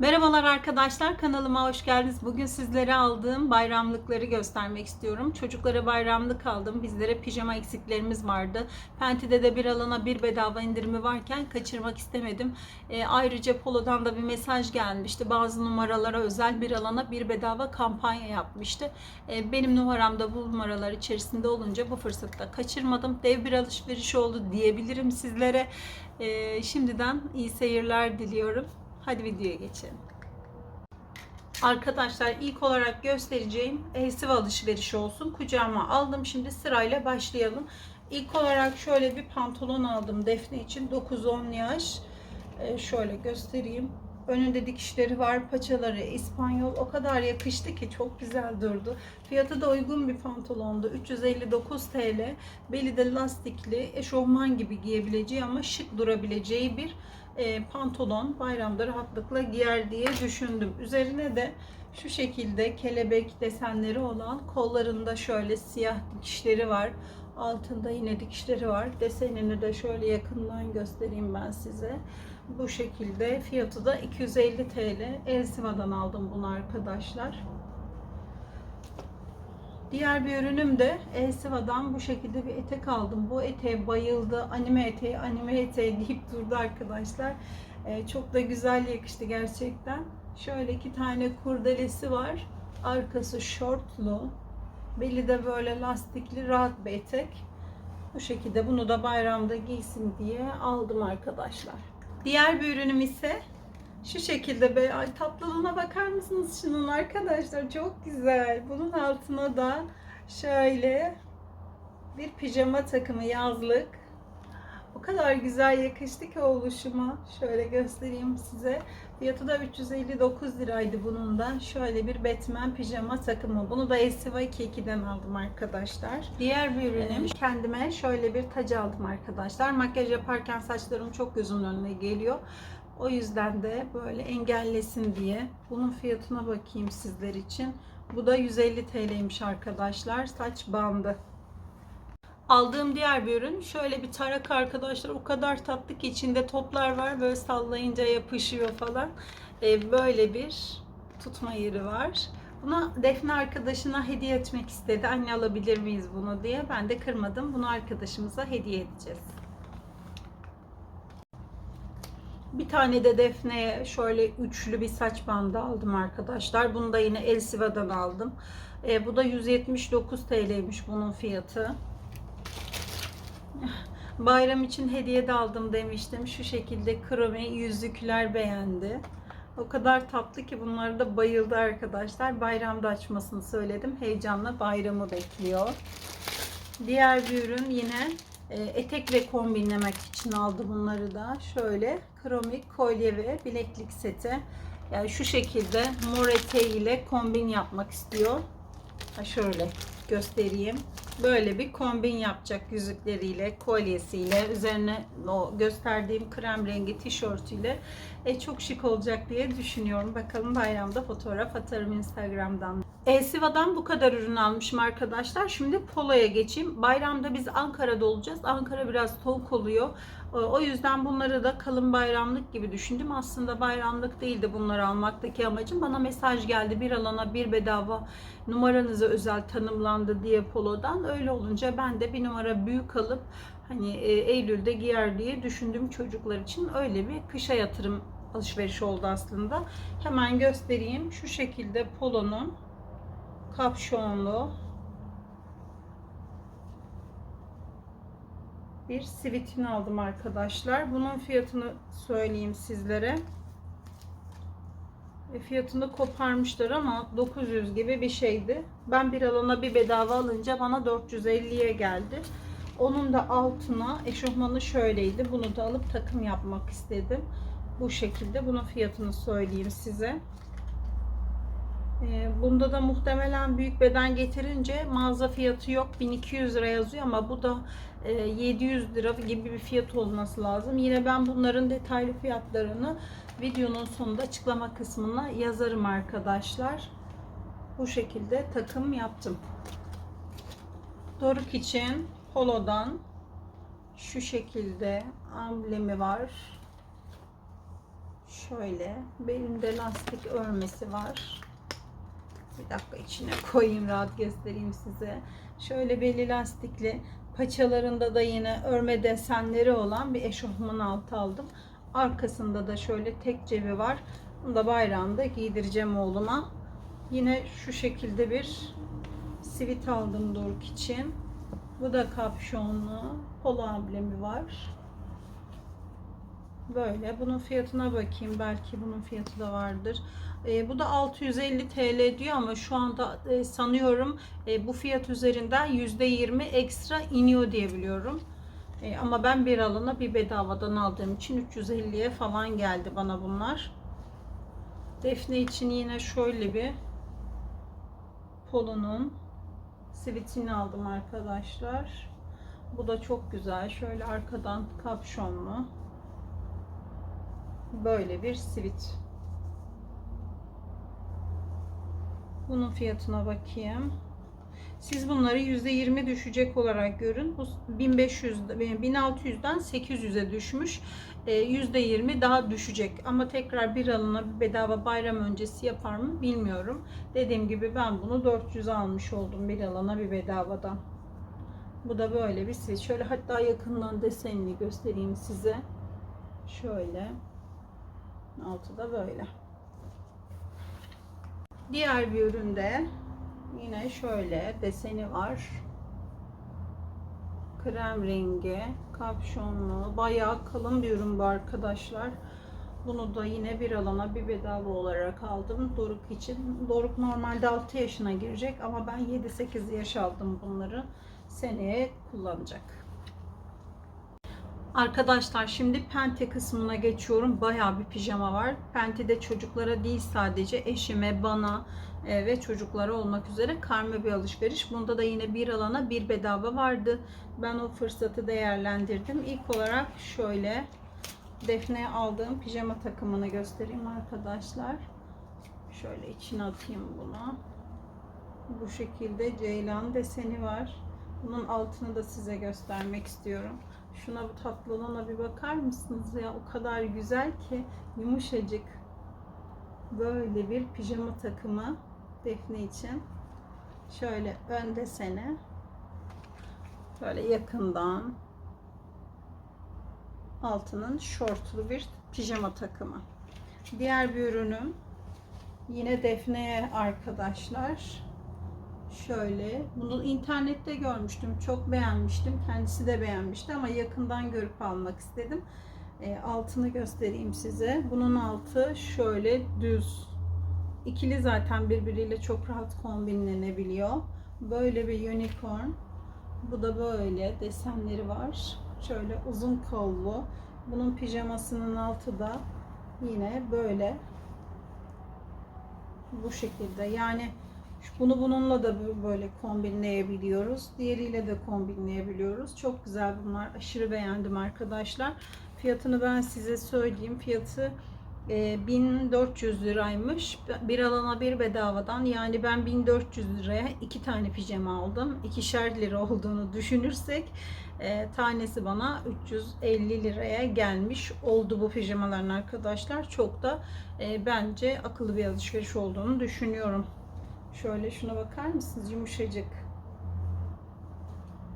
Merhabalar arkadaşlar kanalıma hoş geldiniz. Bugün sizlere aldığım bayramlıkları göstermek istiyorum. Çocuklara bayramlık aldım. Bizlere pijama eksiklerimiz vardı. Penti'de de bir alana bir bedava indirimi varken kaçırmak istemedim. E, ayrıca Polo'dan da bir mesaj gelmişti. Bazı numaralara özel bir alana bir bedava kampanya yapmıştı. E, benim numaram da bu numaralar içerisinde olunca bu fırsatta kaçırmadım. Dev bir alışveriş oldu diyebilirim sizlere. E, şimdiden iyi seyirler diliyorum. Hadi videoya geçelim. Arkadaşlar ilk olarak göstereceğim elsiv alışverişi olsun. Kucağıma aldım. Şimdi sırayla başlayalım. İlk olarak şöyle bir pantolon aldım Defne için. 9-10 yaş. Ee, şöyle göstereyim. Önünde dikişleri var. Paçaları İspanyol. O kadar yakıştı ki çok güzel durdu. Fiyatı da uygun bir pantolondu. 359 TL. Beli de lastikli. Eşofman gibi giyebileceği ama şık durabileceği bir e, pantolon bayramda rahatlıkla giyer diye düşündüm. Üzerine de şu şekilde kelebek desenleri olan kollarında şöyle siyah dikişleri var. Altında yine dikişleri var. Desenini de şöyle yakından göstereyim ben size. Bu şekilde fiyatı da 250 TL. Elsiva'dan aldım bunu arkadaşlar. Diğer bir ürünüm de Elsiva'dan bu şekilde bir etek aldım. Bu eteğe bayıldı. Anime eteği, anime eteği deyip durdu arkadaşlar. Ee, çok da güzel yakıştı gerçekten. Şöyle iki tane kurdelesi var. Arkası şortlu. Beli de böyle lastikli rahat bir etek. Bu şekilde bunu da bayramda giysin diye aldım arkadaşlar. Diğer bir ürünüm ise şu şekilde be ay tatlılığına bakar mısınız şunun arkadaşlar çok güzel. Bunun altına da şöyle bir pijama takımı yazlık. O kadar güzel yakıştı ki oluşuma. Şöyle göstereyim size. Fiyatı da 359 liraydı bunun da. Şöyle bir Batman pijama takımı. Bunu da Esiva 22'den aldım arkadaşlar. Diğer bir ürünüm kendime şöyle bir tac aldım arkadaşlar. Makyaj yaparken saçlarım çok gözümün önüne geliyor. O yüzden de böyle engellesin diye. Bunun fiyatına bakayım sizler için. Bu da 150 TL'ymiş arkadaşlar. Saç bandı. Aldığım diğer bir ürün şöyle bir tarak arkadaşlar. O kadar tatlı ki içinde toplar var. Böyle sallayınca yapışıyor falan. Ee, böyle bir tutma yeri var. Buna Defne arkadaşına hediye etmek istedi. Anne alabilir miyiz bunu diye. Ben de kırmadım. Bunu arkadaşımıza hediye edeceğiz. Bir tane de Defne'ye şöyle üçlü bir saç bandı aldım arkadaşlar. Bunu da yine Elsiva'dan aldım. E, bu da 179 TL'ymiş bunun fiyatı. Bayram için hediye de aldım demiştim. Şu şekilde kromi yüzükler beğendi. O kadar tatlı ki bunları da bayıldı arkadaşlar. Bayramda açmasını söyledim. Heyecanla bayramı bekliyor. Diğer bir ürün yine etekle kombinlemek için aldım bunları da. Şöyle kromik kolye ve bileklik seti. Yani şu şekilde mor eteğiyle kombin yapmak istiyor. Ha şöyle göstereyim. Böyle bir kombin yapacak yüzükleriyle, kolyesiyle, üzerine o gösterdiğim krem rengi tişörtüyle e, çok şık olacak diye düşünüyorum. Bakalım bayramda fotoğraf atarım Instagram'dan. Elsiva'dan bu kadar ürün almışım arkadaşlar. Şimdi Polo'ya geçeyim. Bayramda biz Ankara'da olacağız. Ankara biraz soğuk oluyor. E, O yüzden bunları da kalın bayramlık gibi düşündüm. Aslında bayramlık değildi bunları almaktaki amacım. Bana mesaj geldi bir alana bir bedava numaranıza özel tanımlandı diye Polo'dan. Öyle olunca ben de bir numara büyük alıp hani e, Eylül'de giyer diye düşündüm çocuklar için. Öyle bir kışa yatırım alışveriş oldu aslında. Hemen göstereyim. Şu şekilde Polo'nun kapşonlu bir sivitini aldım arkadaşlar. Bunun fiyatını söyleyeyim sizlere. E, fiyatını koparmışlar ama 900 gibi bir şeydi. Ben bir alana bir bedava alınca bana 450'ye geldi. Onun da altına eşofmanı şöyleydi. Bunu da alıp takım yapmak istedim. Bu şekilde. Bunun fiyatını söyleyeyim size. E, Bunda da muhtemelen büyük beden getirince mağaza fiyatı yok. 1200 lira yazıyor ama bu da e, 700 lira gibi bir fiyat olması lazım. Yine ben bunların detaylı fiyatlarını videonun sonunda açıklama kısmına yazarım arkadaşlar. Bu şekilde takım yaptım. Doruk için Polo'dan şu şekilde amblemi var. Şöyle belimde lastik örmesi var. Bir dakika içine koyayım rahat göstereyim size. Şöyle belli lastikli paçalarında da yine örme desenleri olan bir eşofman altı aldım. Arkasında da şöyle tek cebi var. Bunu da bayrağında giydireceğim oğluma. Yine şu şekilde bir sivit aldım Doruk için. Bu da kapşonlu. Polo amblemi var. Böyle. Bunun fiyatına bakayım. Belki bunun fiyatı da vardır. E, bu da 650 TL diyor ama şu anda e, sanıyorum e, bu fiyat üzerinden %20 ekstra iniyor diye biliyorum. E, ama ben bir alana bir bedavadan aldığım için 350'ye falan geldi bana bunlar. Defne için yine şöyle bir polonun sivitini aldım arkadaşlar. Bu da çok güzel. Şöyle arkadan kapşonlu. Böyle bir sivit. Bunun fiyatına bakayım. Siz bunları %20 düşecek olarak görün. Bu 1500 1600'den 800'e düşmüş. E, %20 daha düşecek. Ama tekrar bir alına bir bedava bayram öncesi yapar mı bilmiyorum. Dediğim gibi ben bunu 400 almış oldum bir alana bir bedavadan. Bu da böyle bir siz. Şöyle hatta yakından desenini göstereyim size. Şöyle. Altı da böyle. Diğer bir üründe yine şöyle deseni var. Krem rengi, kapşonlu, bayağı kalın bir ürün bu arkadaşlar. Bunu da yine bir alana bir bedava olarak aldım Doruk için. Doruk normalde 6 yaşına girecek ama ben 7-8 yaş aldım bunları. Seneye kullanacak. Arkadaşlar şimdi pente kısmına geçiyorum. Bayağı bir pijama var. Pente de çocuklara değil sadece eşime, bana e, ve çocuklara olmak üzere karma bir alışveriş. Bunda da yine bir alana bir bedava vardı. Ben o fırsatı değerlendirdim. İlk olarak şöyle Defne'ye aldığım pijama takımını göstereyim arkadaşlar. Şöyle içine atayım bunu. Bu şekilde ceylan deseni var. Bunun altını da size göstermek istiyorum. Şuna bu tatlılığına bir bakar mısınız ya? O kadar güzel ki yumuşacık. Böyle bir pijama takımı Defne için. Şöyle ön deseni. Böyle yakından altının şortlu bir pijama takımı. Diğer bir ürünüm yine Defne'ye arkadaşlar. Şöyle bunu internette görmüştüm. Çok beğenmiştim. Kendisi de beğenmişti ama yakından görüp almak istedim. E, altını göstereyim size. Bunun altı şöyle düz. İkili zaten birbiriyle çok rahat kombinlenebiliyor. Böyle bir unicorn. Bu da böyle desenleri var. Şöyle uzun kollu. Bunun pijamasının altı da yine böyle bu şekilde. Yani bunu bununla da böyle kombinleyebiliyoruz. Diğeriyle de kombinleyebiliyoruz. Çok güzel bunlar. Aşırı beğendim arkadaşlar. Fiyatını ben size söyleyeyim. Fiyatı e, 1400 liraymış. Bir alana bir bedavadan. Yani ben 1400 liraya iki tane pijama aldım. İkişer lira olduğunu düşünürsek e, tanesi bana 350 liraya gelmiş oldu bu pijamaların arkadaşlar. Çok da e, bence akıllı bir alışveriş olduğunu düşünüyorum. Şöyle şuna bakar mısınız? Yumuşacık.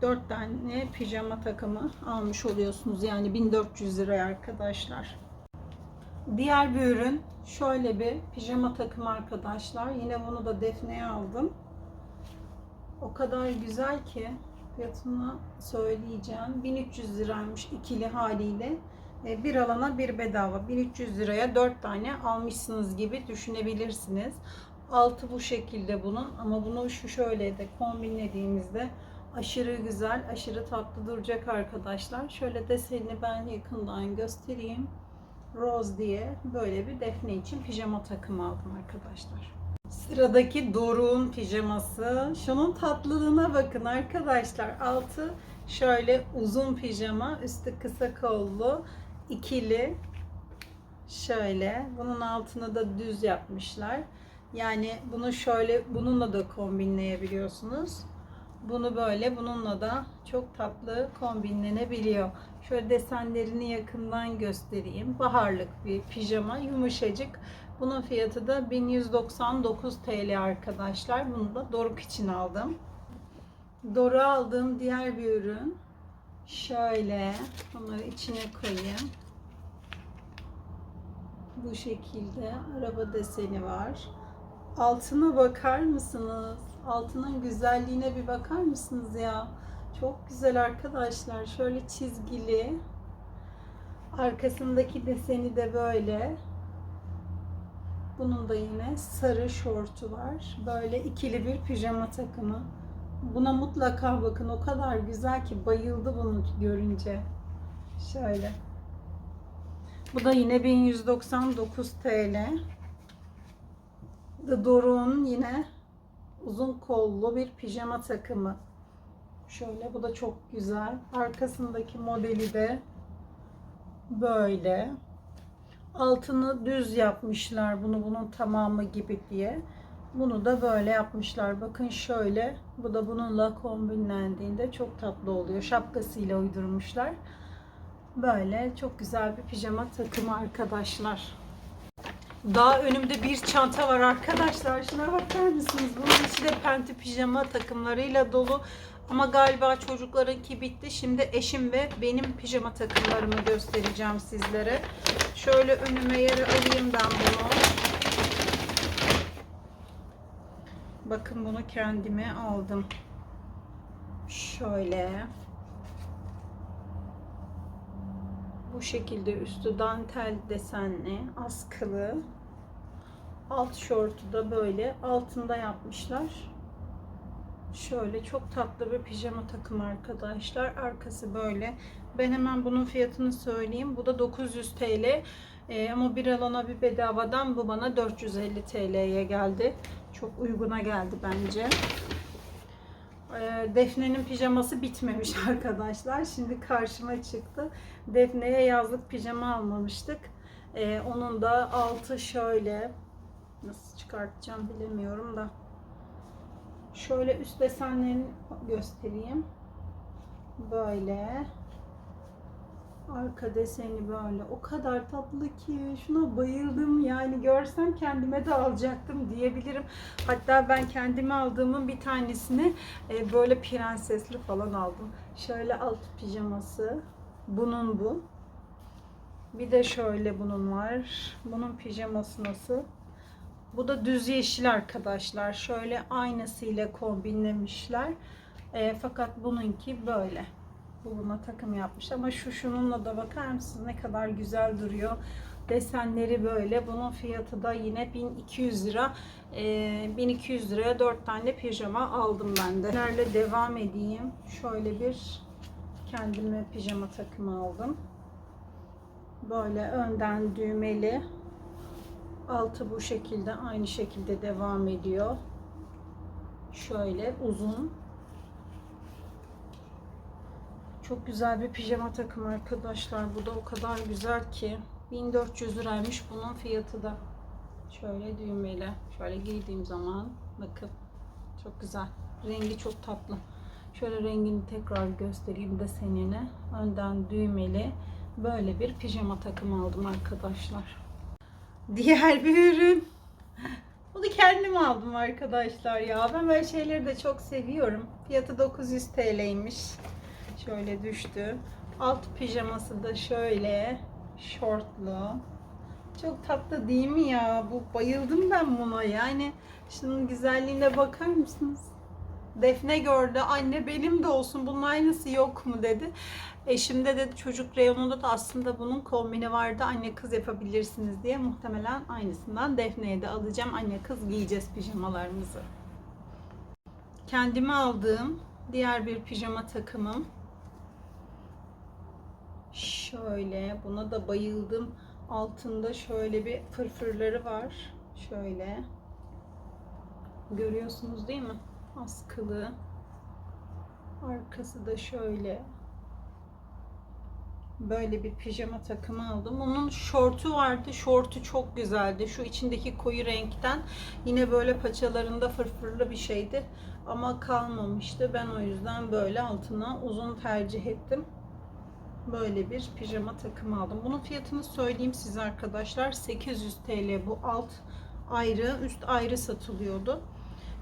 4 tane pijama takımı almış oluyorsunuz. Yani 1400 liraya arkadaşlar. Diğer bir ürün şöyle bir pijama takımı arkadaşlar. Yine bunu da Defne'ye aldım. O kadar güzel ki fiyatını söyleyeceğim. 1300 liraymış ikili haliyle. E, Bir alana bir bedava. 1300 liraya 4 tane almışsınız gibi düşünebilirsiniz. Altı bu şekilde bunun ama bunu şu şöyle de kombinlediğimizde aşırı güzel, aşırı tatlı duracak arkadaşlar. Şöyle desenini ben yakından göstereyim. Rose diye böyle bir defne için pijama takımı aldım arkadaşlar. Sıradaki Doruk'un pijaması. Şunun tatlılığına bakın arkadaşlar. Altı şöyle uzun pijama, üstü kısa kollu, ikili. Şöyle. Bunun altını da düz yapmışlar. Yani bunu şöyle bununla da kombinleyebiliyorsunuz. Bunu böyle bununla da çok tatlı kombinlenebiliyor. Şöyle desenlerini yakından göstereyim. Baharlık bir pijama, yumuşacık. Bunun fiyatı da 1199 TL arkadaşlar. Bunu da Doruk için aldım. Doruk'a aldığım diğer bir ürün. Şöyle bunları içine koyayım. Bu şekilde araba deseni var. Altına bakar mısınız? Altının güzelliğine bir bakar mısınız ya? Çok güzel arkadaşlar. Şöyle çizgili. Arkasındaki deseni de böyle. Bunun da yine sarı şortu var. Böyle ikili bir pijama takımı. Buna mutlaka bakın. O kadar güzel ki bayıldı bunu görünce. Şöyle. Bu da yine 1199 TL. The Doruk'un yine uzun kollu bir pijama takımı. Şöyle bu da çok güzel. Arkasındaki modeli de böyle. Altını düz yapmışlar bunu bunun tamamı gibi diye. Bunu da böyle yapmışlar. Bakın şöyle. Bu da bununla kombinlendiğinde çok tatlı oluyor. Şapkasıyla uydurmuşlar. Böyle çok güzel bir pijama takımı arkadaşlar. Daha önümde bir çanta var arkadaşlar. Şuna bakar mısınız? Bunun içi de penti pijama takımlarıyla dolu. Ama galiba çocuklarınki bitti. Şimdi eşim ve benim pijama takımlarımı göstereceğim sizlere. Şöyle önüme yere alayım ben bunu. Bakın bunu kendime aldım. Şöyle. Bu şekilde üstü dantel desenli, askılı. Alt şortu da böyle altında yapmışlar. Şöyle çok tatlı bir pijama takımı arkadaşlar. Arkası böyle. Ben hemen bunun fiyatını söyleyeyim. Bu da 900 TL. Ee, ama bir alana bir bedavadan bu bana 450 TL'ye geldi. Çok uyguna geldi bence. Ee, Defne'nin pijaması bitmemiş arkadaşlar. Şimdi karşıma çıktı. Defne'ye yazlık pijama almamıştık. Ee, onun da altı şöyle. Nasıl çıkartacağım bilemiyorum da. Şöyle üst desenlerini göstereyim. Böyle. Arka deseni böyle. O kadar tatlı ki. Şuna bayıldım. Yani görsem kendime de alacaktım diyebilirim. Hatta ben kendime aldığımın bir tanesini e, böyle prensesli falan aldım. Şöyle alt pijaması. Bunun bu. Bir de şöyle bunun var. Bunun pijaması nasıl? Bu da düz yeşil arkadaşlar. Şöyle aynasıyla kombinlemişler. E, fakat bununki böyle. Bu buna takım yapmış ama şu şununla da bakar mısınız ne kadar güzel duruyor. Desenleri böyle. Bunun fiyatı da yine 1200 lira. E, 1200 liraya 4 tane pijama aldım ben de. Nerede devam edeyim. Şöyle bir kendime pijama takımı aldım. Böyle önden düğmeli. Altı bu şekilde aynı şekilde devam ediyor. Şöyle uzun. Çok güzel bir pijama takımı arkadaşlar. Bu da o kadar güzel ki. 1400 liraymış bunun fiyatı da. Şöyle düğmeli. Şöyle giydiğim zaman bakın. Çok güzel. Rengi çok tatlı. Şöyle rengini tekrar göstereyim de senine. Önden düğmeli. Böyle bir pijama takımı aldım arkadaşlar. Diğer bir ürün. Bunu kendim aldım arkadaşlar ya. Ben böyle şeyleri de çok seviyorum. Fiyatı 900 TL'ymiş. Şöyle düştü. Alt pijaması da şöyle şortlu. Çok tatlı değil mi ya? Bu bayıldım ben buna. Yani şunun güzelliğine bakar mısınız? Defne gördü. Anne benim de olsun. Bunun aynısı yok mu dedi. Eşim de dedi çocuk reyonunda da aslında bunun kombini vardı. Anne kız yapabilirsiniz diye. Muhtemelen aynısından Defne'ye de alacağım. Anne kız giyeceğiz pijamalarımızı. Kendime aldığım diğer bir pijama takımım. Şöyle buna da bayıldım. Altında şöyle bir fırfırları var. Şöyle. Görüyorsunuz değil mi? Askılı. Arkası da şöyle. Böyle bir pijama takımı aldım. Onun şortu vardı. Şortu çok güzeldi. Şu içindeki koyu renkten. Yine böyle paçalarında fırfırlı bir şeydi. Ama kalmamıştı. Ben o yüzden böyle altına uzun tercih ettim. Böyle bir pijama takımı aldım. Bunun fiyatını söyleyeyim size arkadaşlar. 800 TL bu alt ayrı, üst ayrı satılıyordu.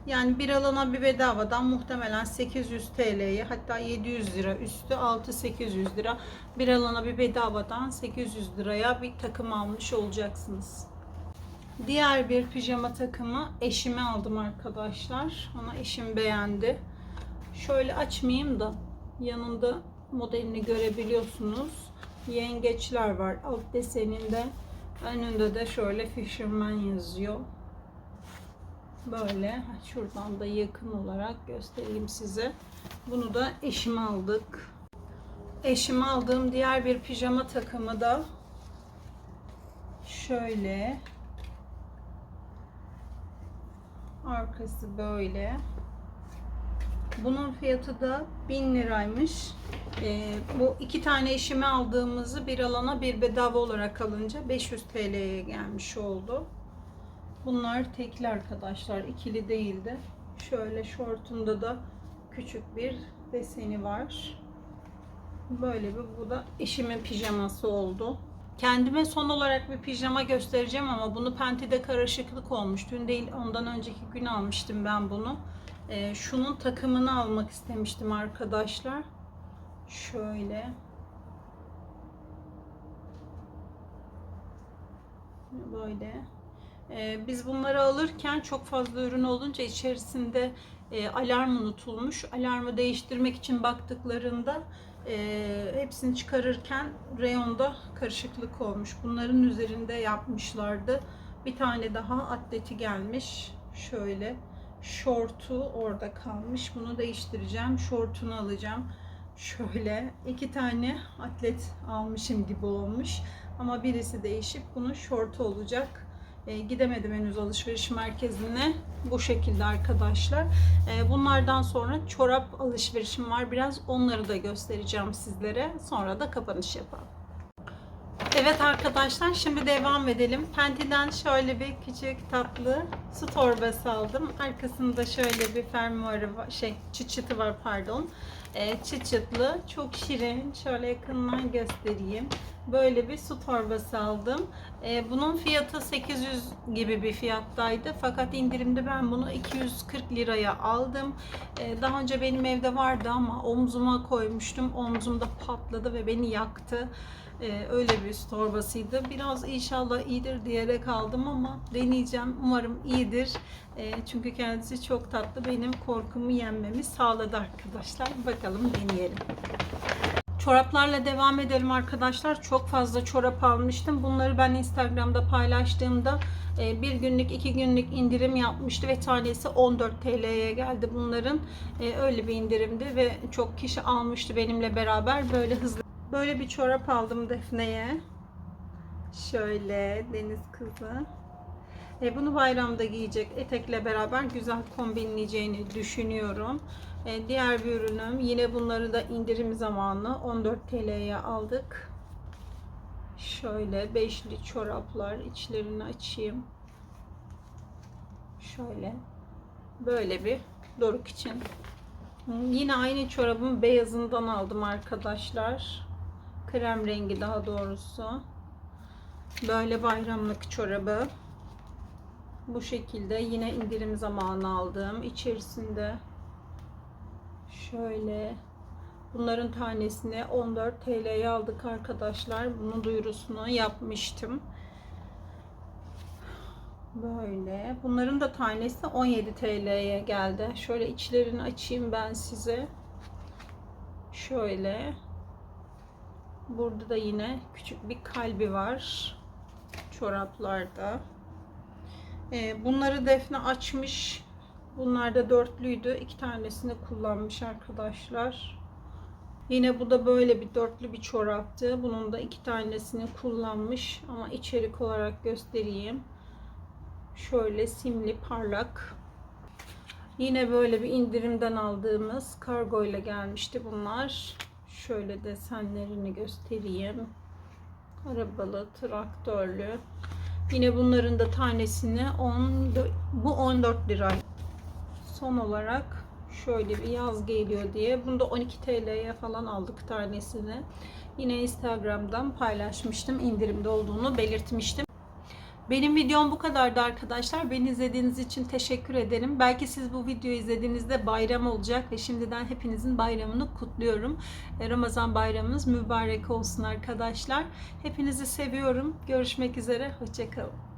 Yani bir alana bir bedavadan muhtemelen 800 TL'ye hatta 700 lira üstü 6-800 lira bir alana bir bedavadan 800 liraya bir takım almış olacaksınız. Diğer bir pijama takımı eşime aldım arkadaşlar. Ona eşim beğendi. Şöyle açmayayım da yanında modelini görebiliyorsunuz. Yengeçler var alt deseninde. Önünde de şöyle Fisherman yazıyor. Böyle şuradan da yakın olarak göstereyim size. Bunu da eşime aldık. Eşime aldığım diğer bir pijama takımı da şöyle. Arkası böyle. Bunun fiyatı da 1000 liraymış. Ee, bu iki tane eşime aldığımızı bir alana bir bedava olarak alınca 500 TL'ye gelmiş oldu. Bunlar tekli arkadaşlar. ikili değildi. Şöyle şortunda da küçük bir deseni var. Böyle bir bu da eşimin pijaması oldu. Kendime son olarak bir pijama göstereceğim ama bunu Penti'de karışıklık olmuş. Dün değil ondan önceki gün almıştım ben bunu. Ee, şunun takımını almak istemiştim arkadaşlar. Şöyle. Böyle. Ee, biz bunları alırken çok fazla ürün olunca içerisinde e, alarm unutulmuş. Alarmı değiştirmek için baktıklarında e, hepsini çıkarırken reyonda karışıklık olmuş. Bunların üzerinde yapmışlardı. Bir tane daha atleti gelmiş. Şöyle şortu orada kalmış. Bunu değiştireceğim. Şortunu alacağım. Şöyle iki tane atlet almışım gibi olmuş. Ama birisi değişip bunun şortu olacak. E, gidemedim henüz alışveriş merkezine. Bu şekilde arkadaşlar. E, bunlardan sonra çorap alışverişim var. Biraz onları da göstereceğim sizlere. Sonra da kapanış yapalım. Evet arkadaşlar şimdi devam edelim. Penti'den şöyle bir küçük tatlı su torbası aldım. Arkasında şöyle bir fermuarı var, şey çıt çıtı var pardon. Ee, çıt çıtlı çok şirin. Şöyle yakından göstereyim. Böyle bir su torbası aldım. Ee, bunun fiyatı 800 gibi bir fiyattaydı. Fakat indirimde ben bunu 240 liraya aldım. Ee, daha önce benim evde vardı ama omzuma koymuştum. Omzumda patladı ve beni yaktı. Ee, öyle bir torbasıydı. Biraz inşallah iyidir diyerek aldım ama deneyeceğim. Umarım iyidir. Ee, çünkü kendisi çok tatlı. Benim korkumu yenmemi sağladı arkadaşlar. Bakalım deneyelim. Çoraplarla devam edelim arkadaşlar. Çok fazla çorap almıştım. Bunları ben Instagram'da paylaştığımda e, bir günlük iki günlük indirim yapmıştı ve tanesi 14 TL'ye geldi bunların. E, öyle bir indirimdi ve çok kişi almıştı benimle beraber. Böyle hızlı Böyle bir çorap aldım Defne'ye. Şöyle deniz kızı. E, bunu bayramda giyecek etekle beraber güzel kombinleyeceğini düşünüyorum. E, diğer bir ürünüm yine bunları da indirim zamanı 14 TL'ye aldık. Şöyle beşli çoraplar içlerini açayım. Şöyle böyle bir doruk için. Yine aynı çorabın beyazından aldım arkadaşlar. Krem rengi daha doğrusu. Böyle bayramlık çorabı. Bu şekilde yine indirim zamanı aldım. İçerisinde şöyle bunların tanesini 14 TL'ye aldık arkadaşlar. Bunun duyurusunu yapmıştım. Böyle. Bunların da tanesi 17 TL'ye geldi. Şöyle içlerini açayım ben size. Şöyle. Burada da yine küçük bir kalbi var. Çoraplarda. Ee, bunları Defne açmış. Bunlar da dörtlüydü. İki tanesini kullanmış arkadaşlar. Yine bu da böyle bir dörtlü bir çoraptı. Bunun da iki tanesini kullanmış. Ama içerik olarak göstereyim. Şöyle simli parlak. Yine böyle bir indirimden aldığımız kargo ile gelmişti bunlar. Şöyle desenlerini göstereyim. Arabalı, traktörlü. Yine bunların da tanesini 10 bu 14 lira. Son olarak şöyle bir yaz geliyor diye. Bunu da 12 TL'ye falan aldık tanesini. Yine Instagram'dan paylaşmıştım. indirimde olduğunu belirtmiştim. Benim videom bu kadardı arkadaşlar. Beni izlediğiniz için teşekkür ederim. Belki siz bu videoyu izlediğinizde bayram olacak ve şimdiden hepinizin bayramını kutluyorum. E, Ramazan bayramınız mübarek olsun arkadaşlar. Hepinizi seviyorum. Görüşmek üzere. Hoşçakalın.